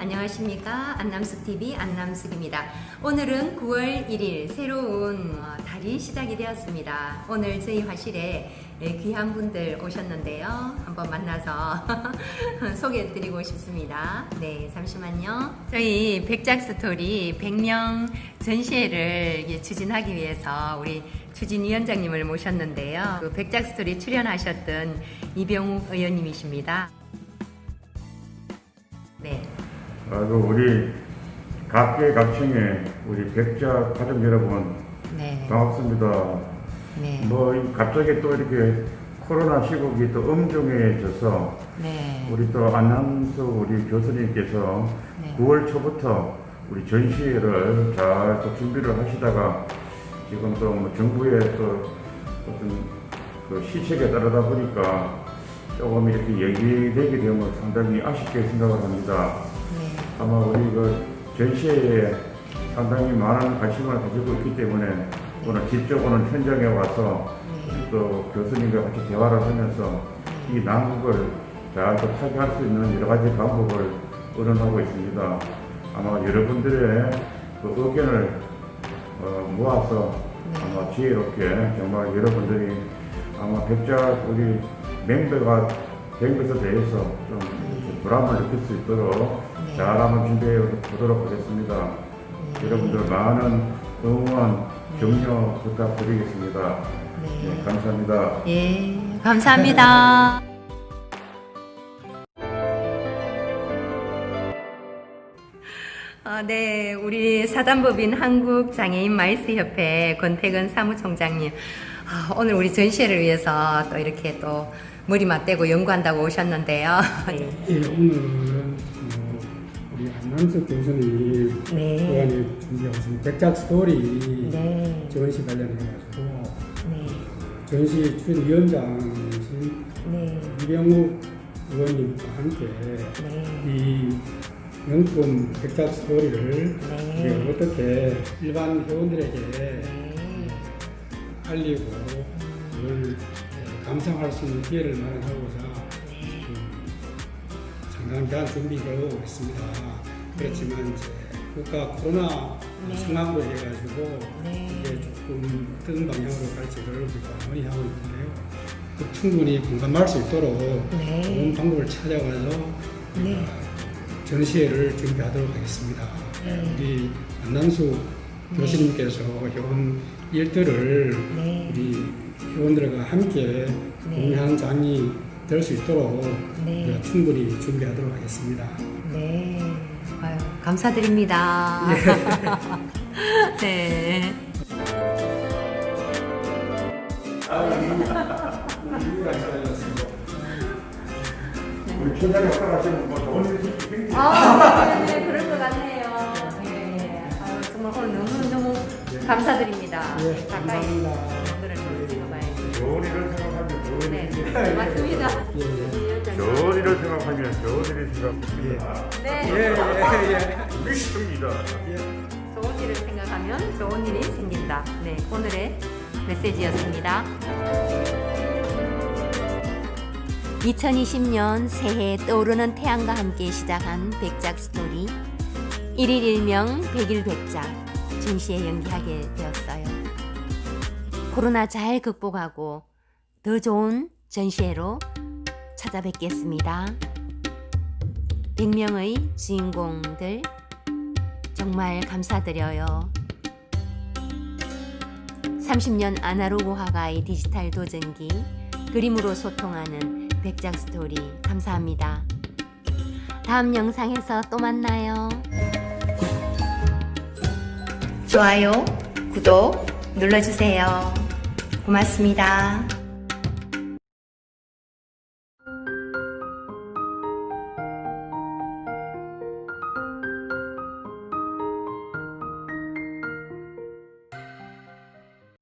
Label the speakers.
Speaker 1: 안녕하십니까. 안남숙TV 안남숙입니다. 오늘은 9월 1일 새로운 어, 달이 시작이 되었습니다. 오늘 저희 화실에 예, 귀한 분들 오셨는데요. 한번 만나서 소개해 드리고 싶습니다. 네, 잠시만요. 저희 백작 스토리 100명 전시회를 추진하기 위해서 우리 추진위원장님을 모셨는데요. 그 백작 스토리 출연하셨던 이병욱 의원님이십니다.
Speaker 2: 아이고 우리 각계각층의 우리 백자 가족 여러분
Speaker 1: 네.
Speaker 2: 반갑습니다.
Speaker 1: 네.
Speaker 2: 뭐이 갑자기 또 이렇게 코로나 시국이 또 엄중해져서
Speaker 1: 네.
Speaker 2: 우리 또 안남수 우리 교수님께서
Speaker 1: 네.
Speaker 2: 9월 초부터 우리 전시회를 잘 또 준비를 하시다가 지금 또 뭐 정부의 또 어떤 그 시책에 따르다 보니까 조금 이렇게 얘기되게 되면 상당히 아쉽게 생각을 합니다.
Speaker 1: 네.
Speaker 2: 아마 우리 그 전시회에 상당히 많은 관심을 가지고 있기 때문에 오늘 직접 오늘 현장에 와서 또 교수님과 같이 대화를 하면서 이 난국을 잘또 타개할 수 있는 여러 가지 방법을 의논하고 있습니다. 아마 여러분들의 그 의견을 어, 모아서
Speaker 1: 네.
Speaker 2: 아마 지혜롭게 정말 여러분들이 아마 백자 우리 된 것에 대해서 좀 보람을 느낄 수 있도록
Speaker 1: 네.
Speaker 2: 잘 한번 준비해 보도록 하겠습니다.
Speaker 1: 네.
Speaker 2: 여러분들 많은 응원, 격려 부탁드리겠습니다.
Speaker 1: 네.
Speaker 2: 네, 감사합니다.
Speaker 1: 예, 감사합니다. 아, 네, 우리 사단법인 한국장애인 마이스협회 권태근 사무총장님. 아, 오늘 우리 전시회를 위해서 또 이렇게 또 머리 맞대고 연구한다고 오셨는데요. 네.
Speaker 3: 예, 오늘은 어, 우리 안남석 교수님이
Speaker 1: 네.
Speaker 3: 그간에 무슨 백작 스토리
Speaker 1: 네.
Speaker 3: 전시 관련해가지고
Speaker 1: 네.
Speaker 3: 전시 추진위원장이신
Speaker 1: 네.
Speaker 3: 이병욱 의원님과 함께
Speaker 1: 네.
Speaker 3: 이 명품 백작 스토리를
Speaker 1: 네.
Speaker 3: 어떻게 일반 회원들에게
Speaker 1: 네.
Speaker 3: 알리고 그걸 감상할 수 있는 기회를 마련하고자 준비를 하고 있습니다. 그렇지만 이제 국가 코로나
Speaker 1: 네.
Speaker 3: 상황으로 해가지고
Speaker 1: 네.
Speaker 3: 이게 조금 어떤 방향으로 갈지를 우리가 논의하고 있는데요. 그 충분히 공감할 수 있도록
Speaker 1: 네.
Speaker 3: 좋은 방법을 찾아가서
Speaker 1: 네.
Speaker 3: 전시회를 준비하도록 하겠습니다.
Speaker 1: 네.
Speaker 3: 우리 안남수 교수님께서 이런 일들을
Speaker 1: 네.
Speaker 3: 우리 회원들과 함께
Speaker 1: 네.
Speaker 3: 공유하는 장이 될 수 있도록
Speaker 1: 네.
Speaker 3: 충분히 준비하도록 하겠습니다.
Speaker 1: 네. 아유, 감사드립니다. 네.
Speaker 2: 우리 뭐 좋은 일이
Speaker 1: 아, 네, 그럴 것 같네요. 네. 아유, 정말 오늘 너무너무 감사드립니다.
Speaker 3: 예,
Speaker 1: 가까이
Speaker 3: 감사합니다.
Speaker 2: 일을 생각하면 좋은
Speaker 1: 네,
Speaker 2: 일이
Speaker 1: 맞습니다.
Speaker 3: 예, 예.
Speaker 2: 좋은 일을 생각하면 좋은 일이 생각합니다.
Speaker 1: 네.
Speaker 3: 예, 예, 예.
Speaker 2: 믿습니다.
Speaker 3: 예.
Speaker 1: 좋은 일을 생각하면 좋은 일이 생긴다. 네, 오늘의 메시지였습니다. 2020년 새해 떠오르는 태양과 함께 시작한 백작 스토리 1일 일명 100일 백작 전시에 연기하게 되었어요. 코로나 잘 극복하고 더 좋은 전시회로 찾아뵙겠습니다. 100명의 주인공들 정말 감사드려요. 30년 아날로그 화가의 디지털 도전기, 그림으로 소통하는 백작 스토리 감사합니다. 다음 영상에서 또 만나요. 좋아요, 구독 눌러주세요. 고맙습니다.